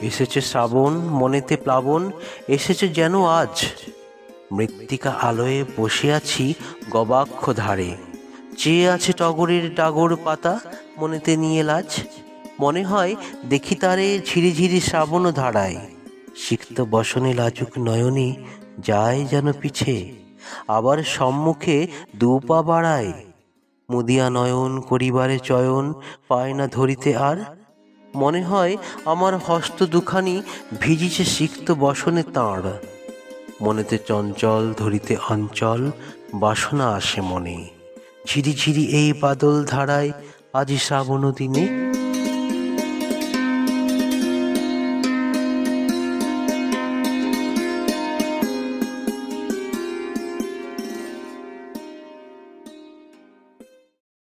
এসেছে শ্রাবণ, মনেতে প্লাবন, এসেছে যেন আজ। মৃত্তিকা আলোয়ে বসে আছি গবাক্ষ ধারে। চেয়ে আছে টগরের ডাগর পাতা মনেতে নিয়ে লাজ। মনে হয় দেখি তারে ঝিরি ঝিরি শ্রাবণ ধারায়। সিক্ত বসনে লাজুক নয়নে যায় যেন পিছে। আবার সম্মুখে দু পা বাড়ায়। মুদিয়া নয়ন করিবারে চয়ন, পায় না ধরিতে আর। মনে হয় আমার হস্ত দুখানি ভিজিছে সিক্ত বসনে তাঁর। মনেতে চঞ্চল, ধরিতে অঞ্চল, বাসনা আসে মনে। ঝিরি ঝিরি এই বাদল ধারায়, আজি শ্রাবণ দিনে